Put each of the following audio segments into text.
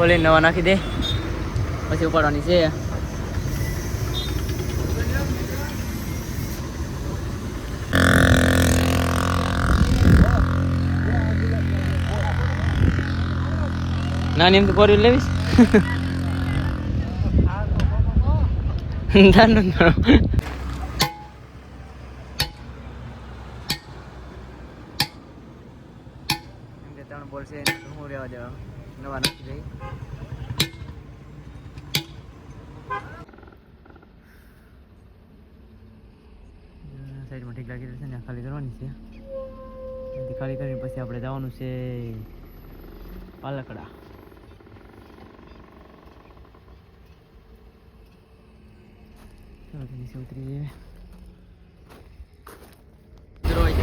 ખોલીને નવા નાખી દે. પછી ઉપાડવાની છે. નાની એમ તો વ્હીલ લેવીશ? ના ના ના એમ કે ત્રણ બોલ છે એને તો હું રહેવા દેવા નવા નાખી દઈ સાઈડમાં ઠીક લાગી રહેશે ને ખાલી કરવાની છે. ખાલી કરીને પછી આપણે જવાનું છે પાલકડા. ઉતરી જઈએ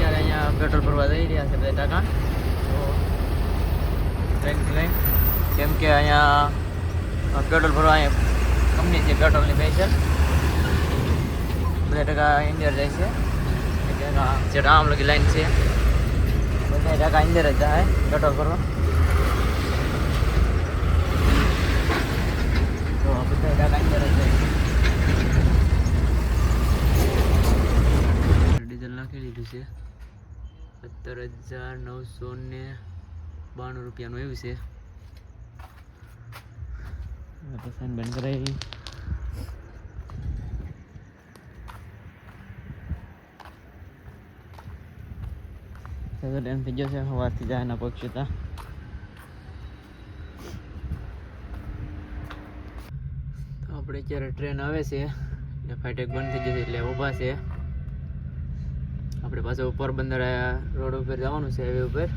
અહીંયા પેટ્રોલ ભરવા જઈ રહ્યા છે બધા ટાકા. ટ્રેનથી લઈને કેમ કે અહીંયા પેટ્રોલ ભરવા અહીંયા કંપની છે પેટ્રોલની પૈસા બધા ટકા ઇન્ડિયા જાય છે. લગી લાઈન છે બધા ટકા ઇન્ડિયર જ જાય પેટ્રોલ ભરવા તો બધા ટકા ઇન્ડિયર જ જાય ડીઝલ નાખી દીધું છે સત્તર હજાર નવસો ને બાણું રૂપિયાનું એવું છે તો ટાઈમ થઈ ગયો છે સવારથી જાય એના પક્ષ હતા આપણે અત્યારે ટ્રેન આવે છે ને ફાટેક બંધ થઈ જશે એટલે ઊભા છે આપણે પાછો પોરબંદર રોડ ઉપર જવાનું છે હાઈવે ઉપર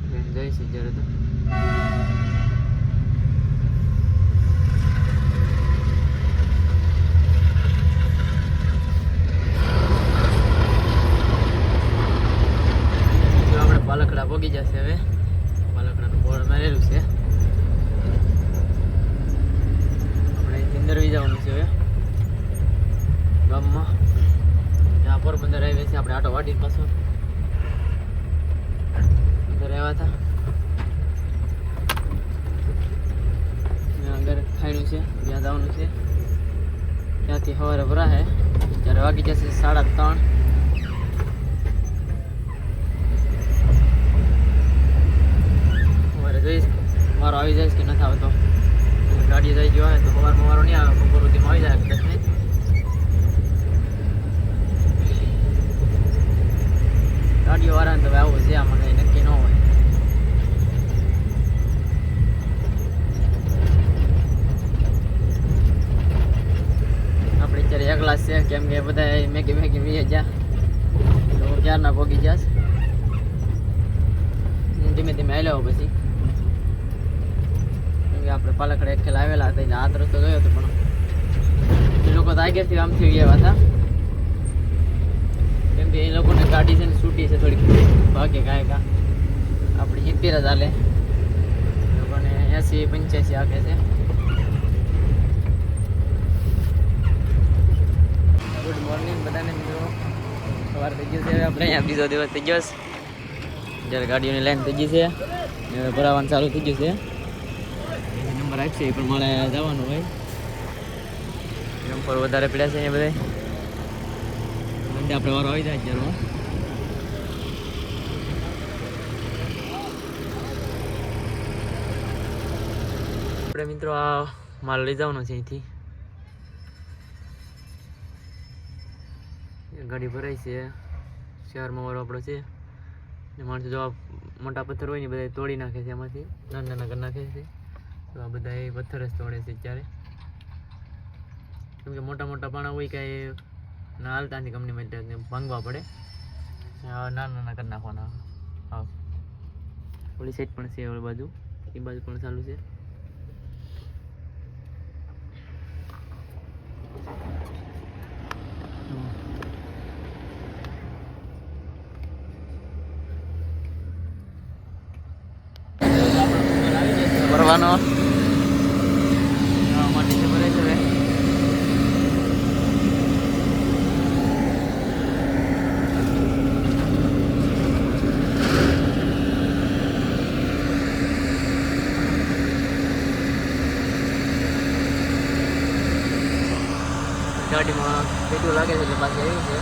ટ્રેન છે જ્યારે તો જો આપણે પાલકડા પગી જશે હવે. પાલકડાનું બોર્ડ મારેલું છે. આપણે અહીંથી જવાનું છે હવે. ગામમાં. ત્યાં પોરબંદર હાઈવે છે. આપણે આટો વાટી પાછો. અંદર આવ્યા હતા. આગળ ખાયણું છે. ત્યાં જવાનું છે. ત્યાંથી સવારે ભરાશે ત્યારે વાગી જશે સાડા ત્રણ સવારે જઈશ મારો આવી જાય કે નથી આવતો ગાડી જઈ ગયો હોય તો સવારમાં મારો નહીં આવે, બપોર સુધીમાં આવી જાય કદાચ ગાડીઓ વાળાને તો આવું છે કંઈ નક્કી ન હોય. આપણે અત્યારે એકલા છે, કેમ કે બધા મેગી મેગી વી ગયા તો ક્યારના ગયા હું ધીમે ધીમે આવેલા પછી. કેમ કે આપણે પાલકડ એક આવેલા હતા, એને આ રસ્તો ગયો હતો, પણ એ લોકો તો આગળથી આમથી ગયા હતા. કેમ કે એ લોકોને ગાડી છે ને છૂટી છે થોડીક. ભાગે કાંઈ કા. આપણે સિત્તેર જ હાલે. લોકોને એસી પંચ્યાસી આગે છે. ગુડ મોર્નિંગ બધાને મિત્રો. સવાર થઈ ગયો છે આપણે. અહીંયા બીજો દિવસ થઈ ગયો છે. જ્યારે ગાડીઓની લાઈન થઈ ગઈ છે. ભરાવાનું ચાલુ થઈ ગયું છે. છે એ પ્રમાણે જવાનું હોય. જમ્પર વધારે પડ્યા છે અહીંયા બધા આપણે વારો આવી જાય અત્યારમાં આપણે મિત્રો આ માલ લઈ જવાનો છે અહીંથી. ગાડી ભરાય છે. શહેરમાં વાળો આપણો છે. માણસો જો મોટા પથ્થર હોય ને બધા તોડી નાખે છે એમાંથી. નાના નાના કરી નાખે છે. તો આ બધા એ પથ્થર જ તોડે છે અત્યારે. કેમ કે મોટા મોટા પાણા હોય કાંઈ ના હાલતા નથી કંપની માટે ભાંગવા પડે. નાના નાના કરી નાખવાના. હા. ઓલી સાઈડ પણ છે ઓલી બાજુ. એ બાજુ પણ ચાલુ છે ભરવાનો માટે છે ભરે છે હવે ગાડીમાં પેટું લાગે છે એટલે પાછી આવી છે.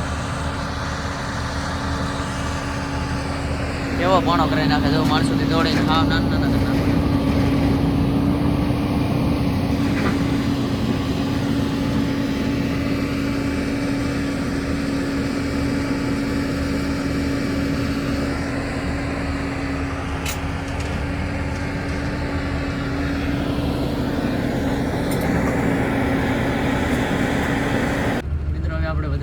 કેવો પાણો કરી નાખે જો માણસોથી દોડીને હા નાના નાના કરી નાખે મિત્રો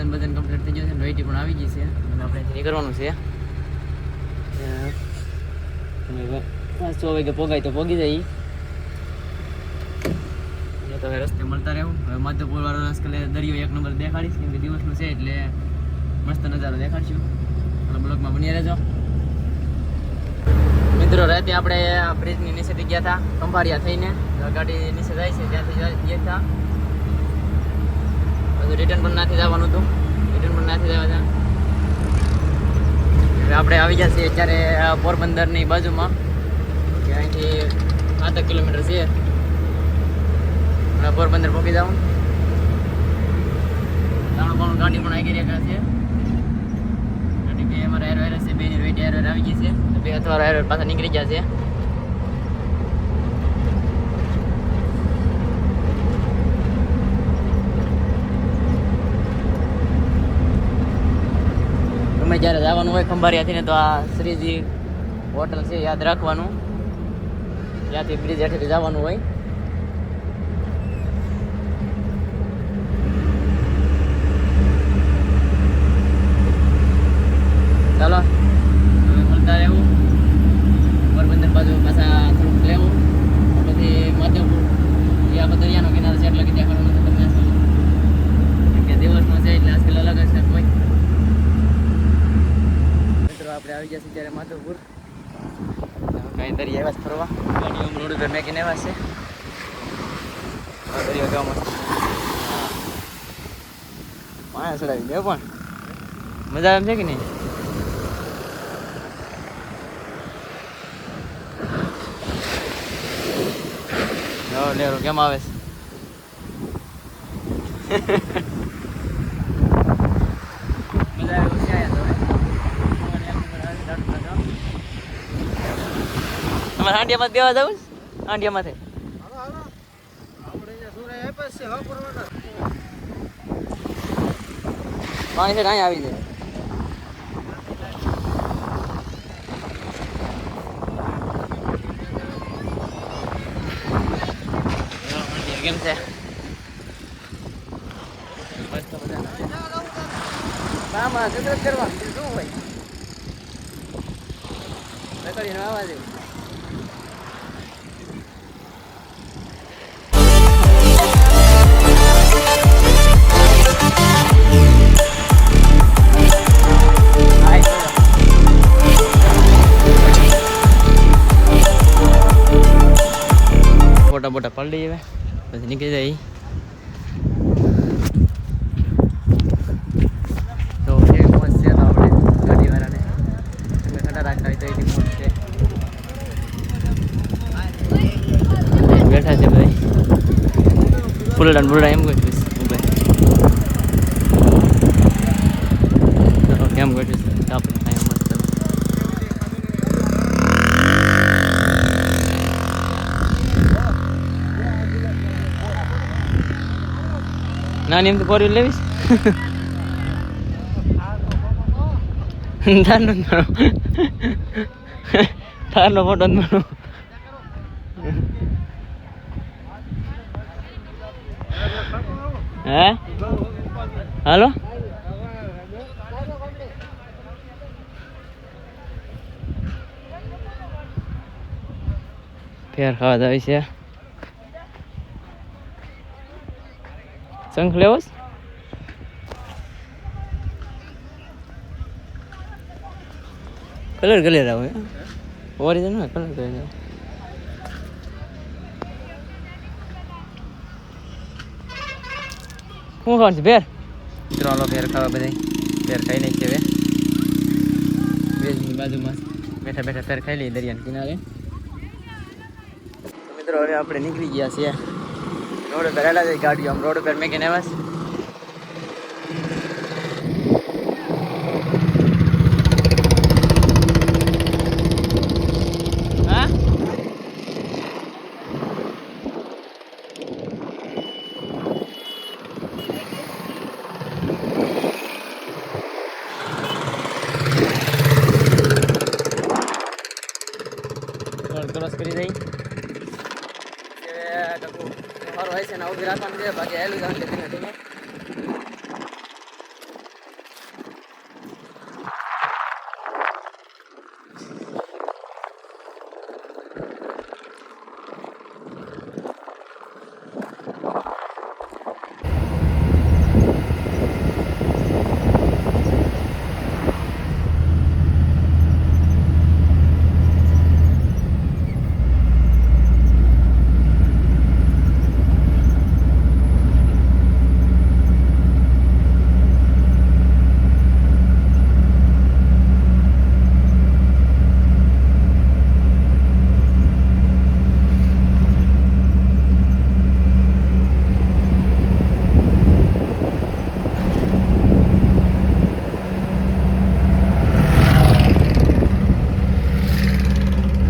વજન વજન કમ્પ્લીટ થઈ ગયું છે વેઇટી પણ આવી ગઈ છે. આપણે આપણે નીકળવાનું છે. અને છ વાગે પોગાય તો પોગી જાય તો હવે રસ્તે મળતા રહેવું હવે માધવપુર વાળો રસ્તે દરિયો એક નંબર દેખાડીશ, કેમ કે દિવસનું છે એટલે મસ્ત નજારો દેખાડશું. અને બ્લોકમાં બની રહેજો. મિત્રો, રાતે આપણે બ્રિજની નીચેથી ગયા હતા ખંભાળિયા થઈને. ગાડી નીચે જાય છે, ત્યાંથી ગયા હતા રિટર્ન પણ નાથી જવાનું હતું. રિટર્ન પણ નાથી જવા હવે આપણે આવી છીએ અત્યારે પોરબંદરની બાજુમાં, કે અહીંથી સાતક કિલોમીટર છે. પોરબંદર પહોંચી જાઉં ત્રણ પણ ગાડી પણ આવી રહ્યા છે. ગાડી બે અમારા એર છે, બે ની વેટ એર આવી ગઈ છે. બે અથવા એર પાછા નીકળી ગયા છે. તમે જ્યારે જવાનું હોય ખંભારિયાથી ને તો આ શ્રીજી હોટલ છે, યાદ રાખવાનું. ત્યાંથી બ્રિજ હેઠેથી જવાનું હોય ચાલો હવે મળતા રહેવું પોરબંદર બાજુ પાછા થોડુંક લેવું પછી માધવપુર એ આપણે દરિયાનો કિનારો છે એટલે કે દેખાડવાનું તો તમને કેમ કે દિવસનો છે એટલે આજકાલ અલગ જ છે કોઈ મિત્રો આપણે આવી ગયા છીએ ત્યારે માધવપુર કાંઈ દરિયા એવા જ ફરવા ગાડીઓ રોડ ઉપર મેકીને એવા છે આ દરિયો કેવો મસ્ત હા પાણી ચડાવી દે પણ. મજા આવે છે કે નહીં? લેરો કેમ આવે છે? તમારે હાંડિયામાં બેવા જવું છે? હાંડિયામાંથી? પાણી છે અહીંયા આવી જાય. કેમ છે? આમાં કસરત કરવા. શું હોય? રખડીને આવવા દે ફોટા બોટા પડી હવે પછી નીકળી જાય તો કેવી મોજ છે તો આપણે ગાડીવાળાને. તમે ખડા રાખતા હોય તો એની મોજ છે. બેઠા છે ભાઈ. ફૂલડા ફૂલડા એમ ગોઠવીશ હું ભાઈ કેમ ગોઠવીશ આપણે અહીંયા મસ્ત નાની એમ તો ફોર વ્હીલ લેવીશ. મારો તારનો ફોટો હે? હાલો? ફેર ખાવા જાય છે. શંખ લેવો? કલર કલર આવે ઓરિજિનલ કલર કલર આવે શું ખાવાનું છે ભેર મિત્રો હાલો ભેર ખાવા બધા ભેર ખાઈ લઈ છે વેજની બાજુમાં બેઠા બેઠા ભેર ખાઈ લઈએ દરિયાના કિનારે તો મિત્રો હવે આપણે નીકળી ગયા છીએ. રોડ પર હેલા જઈ ગાડીઓ. આમ રોડ પર મેકીને આવ્યા છે થોડું ક્રોસ કરી દઈ હવે કાકુ મારો હોય છે ને ઊભી રાખવાનું છે બાકી હેલું જવાનું છે ધીમે ધીમે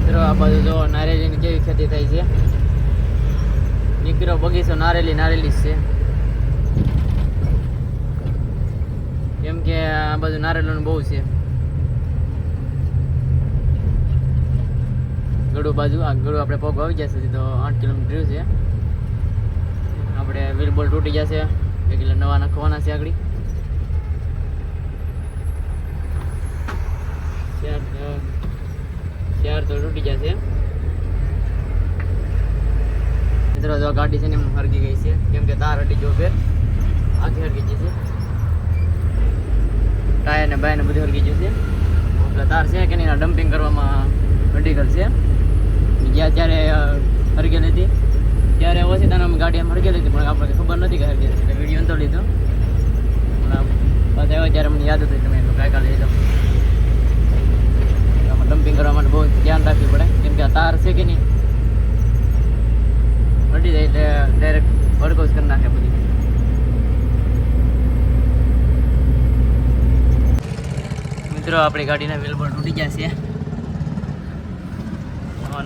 મિત્રો આ બાજુ જો નારેલીની કેવી ખેતી થાય છે નીકળ્યો બગીચો નારેલી નારેલી જ છે કેમ કે આ બાજુ નારેલીનું બહુ છે ગળું બાજુ આગળ આપણે પગ આવી જશે તો આઠ કિલોમીટર છે. આપણે વ્હીલ તૂટી જશે. એટલે નવા નાખવાના છે આગળ. ચાર તો તૂટી જશે. મિત્રો, જો ગાડી છે ને એમ હરગી ગઈ છે. કેમ કે તાર હટી જો ફેર આખી હરગી જશે ટાયર ને બાય ને બધું હરગી છે. એટલે તાર છે કે નહીં? ડમ્પિંગ કરવામાં મેડિકલ છે. ગયા ત્યારે હરગેલ હતી. ત્યારે ઓછી તને ગાડી એમ હરગેલ હતી, પણ આપણે ખબર નથી કે હરગેલ એટલે વીડિયો નતો લીધો. પાછા આવ્યા ત્યારે મને યાદ હતું તમે એટલું કાંઈ કાઢી લીધો આમાં ડમ્પિંગ કરવા માટે બહુ ધ્યાન રાખવું પડે. કેમ કે આ તાર છે કે નહીં? અડી જાય એટલે ડાયરેક્ટ વર્કઆઉટ કરી નાખે પછી. મિત્રો, આપણી ગાડીના વેલબોર્ડ તૂટી ગયા છે.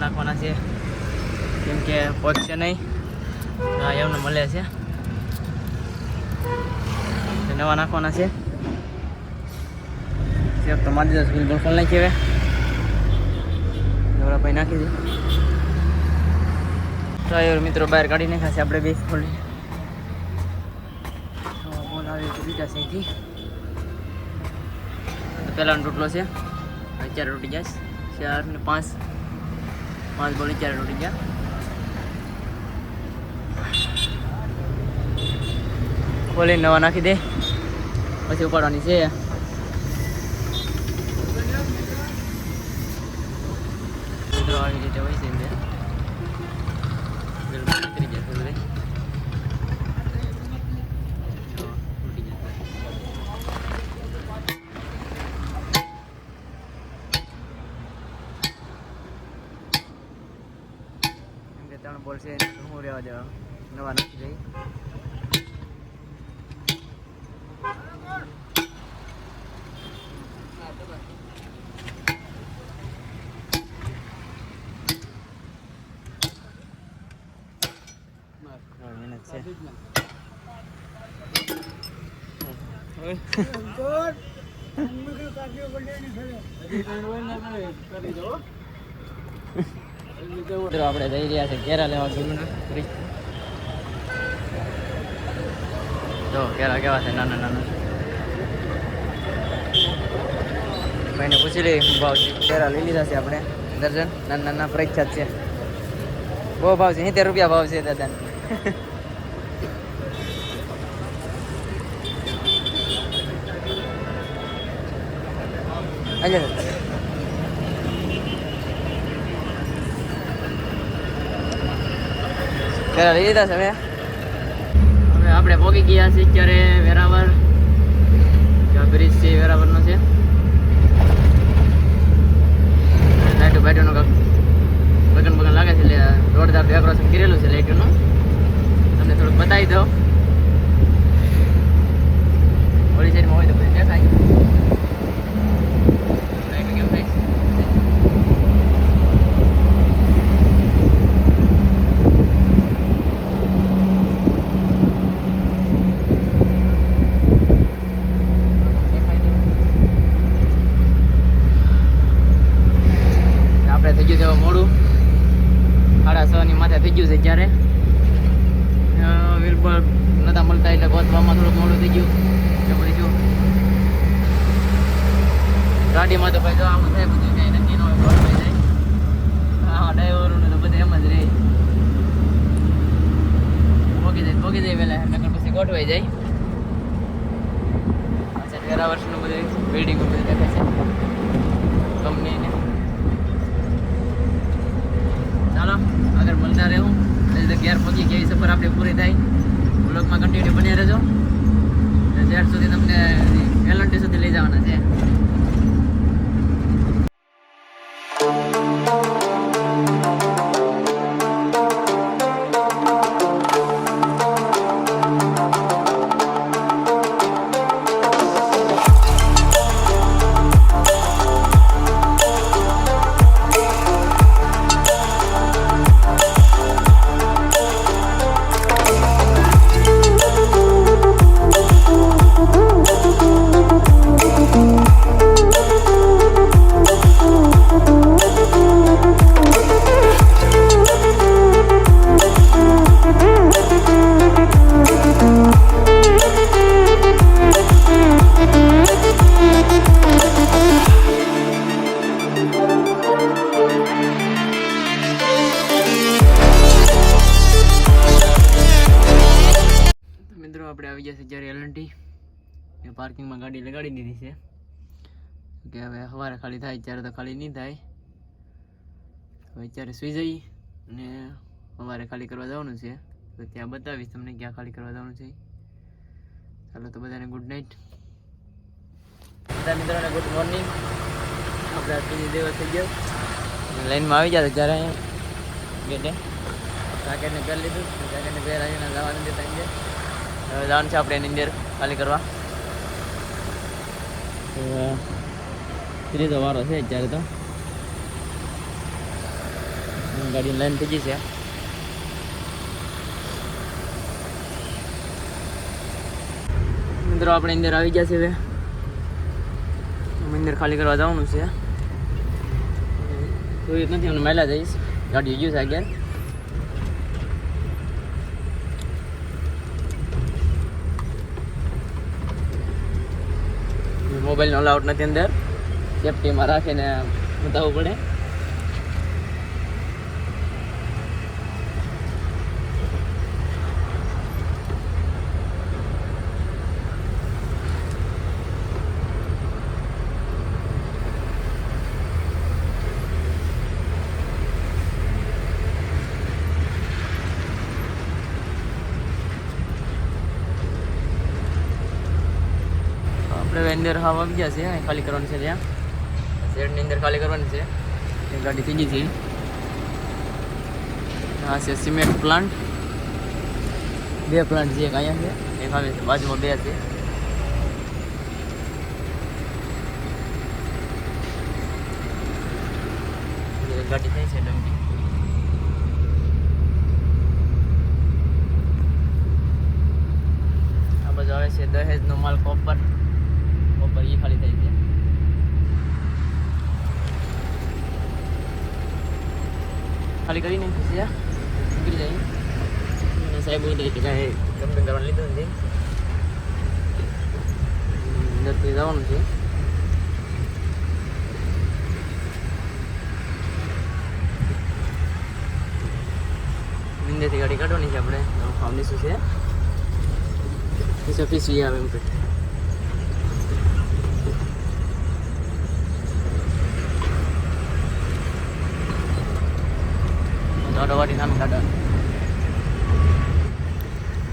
નાખવાના છે. કેમ કે પહોંચશે નહીં. એમને મળે છે. નવા નાખવાના છે. તો મારી દસ પર ખોલ નાખી હવે. ભાઈ નાખી દે. ડ્રાઈવર મિત્રો બહાર કાઢી નાખ્યા છે આપણે બે ખોલી બોલ આવી બીજા તો પહેલાનો તૂટલો છે. ચાર તૂટી જાય ચાર ને પાંચ. પાંચ બોલી ચાર તૂટી ગયા. ખોલી નવા નાખી દે. પછી ઉપાડવાની છે મિત્રો આવી રીતે હોય છે બે બિલકુલ નીકળી જશે બધે તો તૂટી જશે ત્રણ બોલ છે હું રહેવા દેવા નવા નથી ત્રણ મિનિટ છે આપણે જઈ રહ્યા છે કેરા લેવા ગુરુના જો કેરા કેવા છે? નાના નાના. ભાઈને પૂછી લઈએ શું ભાવ છે. કેરા લઈ લીધા છે આપણે. દર્જન નાના નાના પ્રખ્યાત છે. બહુ ભાવ છે. સિત્તેર રૂપિયા ભાવ છે દાદા અલ્યા કેરા લઈ લીધા છે, હવે. આપણે પહોંચી ગયા છીએ અત્યારે વેરાવળ. જો બ્રિજ છે વેરાવર વેરાવળનો છે. લાઈટો બાઈટોનો કાંક બગન બગન લાગે છે, એટલે જોરદાર ડેકોરેશન કરેલું છે લાઈટોનું. તમને થોડુંક બતાવી દઉં ઓલી સાઈડમાં હોય તો પછી દેખાય લાઈટો કેમ થાય છે આપણે થઈ ગયું છે હવે મોડું સાડા છ ની માથે થઈ ગયું છે જ્યારે વિલબર નતા મળતા એટલે ગોતવામાં થોડુંક મોડું થઈ ગયું એટલે પછી જો ગાડીમાં તો ભાઈ જો આમ થાય બધું કઈ નક્કી ન હોય જાય હા ડ્રાઈવરોને તો બધા એમ જ રહે ભોગી જાય ભોગી જાય પહેલા નકર પછી ગોઠવાઈ જાય. અચ્છા તેરા વર્ષનું બધું બિલ્ડિંગ બધું દેખાય છે. કંપનીને ચાલો, આગળ મળતા રહેવું ઘેર પહોંચી કેવી સફર આપણે પૂરી થાય. બ્લોગમાં કન્ટિન્યુ બન્યા રહેજો. ત્યાર સુધી તમને એલન્ટી સુધી લઈ જવાના છે. પાર્કિંગમાં ગાડી લગાડી દીધી છે. કે હવે સવારે ખાલી થાય ત્યારે તો ખાલી નહીં થાય. હવે અત્યારે સુઈ જઈ અને સવારે ખાલી કરવા જવાનું છે. તો ત્યાં બતાવીશ તમને ક્યાં ખાલી કરવા જવાનું છે. ચાલો તો બધાને ગુડ નાઇટ બધા મિત્રોને ગુડ મોર્નિંગ આપણે ત્રીજી દિવસ થઈ ગયો. લાઈનમાં આવી જાય ત્યારે અહીંયા ગેટે જાકેટને પહેરી લીધું. જાકેટને પહેરાવીને જવાનું છે ત્યાં જવાનું છે આપણે એની અંદર ખાલી કરવા. ત્રીજો વારો છે અત્યારે તો. ગાડી લાઈન થઈ ગઈ છે. મિત્રો, આપણે અંદર આવી જશે હવે. અંદર ખાલી કરવા જવાનું છે. કોઈ નથી અમને મહિલા જઈશ. ગાડી ગયું છે આગળ. મોબાઈલ નો અલાઉડ નથી અંદર. સેફટીમાં રાખીને બતાવવું પડે આપણે હવે અંદર હવા આવી ગયા છે અહીં ખાલી કરવાની છે ત્યાં. શેડની અંદર ખાલી કરવાની છે. એ ગાડી થઈ ગઈ છે. આ છે સિમેન્ટ પ્લાન્ટ. બે પ્લાન્ટ છે એક અહીંયા છે, એક આવે છે, બાજુમાં બે છે. એક ગાડી થઈ છે ડમકી આ બાજુ આવે છે દહેજનો માલ કોપર કોપર એ ખાલી થઈ છે ખાલી કરીને ખુશી નીકળી જાય સાહેબ બોલી કે કાંઈ કંપની કરવાનું લીધું નથી અંદરથી જવાનું છે નિંદેથી ગાડી કાઢવાની છે આપણે શું છે પીછો પીસી આવે એમ કે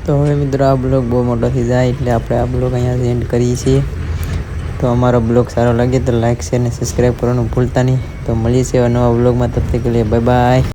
તો હવે મિત્રો આ બ્લોગ બહુ મોટો થઈ જાય એટલે આપણે આ બ્લોગ અહીંયા એન્ડ કરીએ છીએ. તો અમારો બ્લોગ સારો લાગે તો લાઇક શેર અને સબસ્ક્રાઈબ કરવાનું ભૂલતા નહીં. તો મળીએ છીએ નવા બ્લોગમાં. તબ તક કે બાય બાય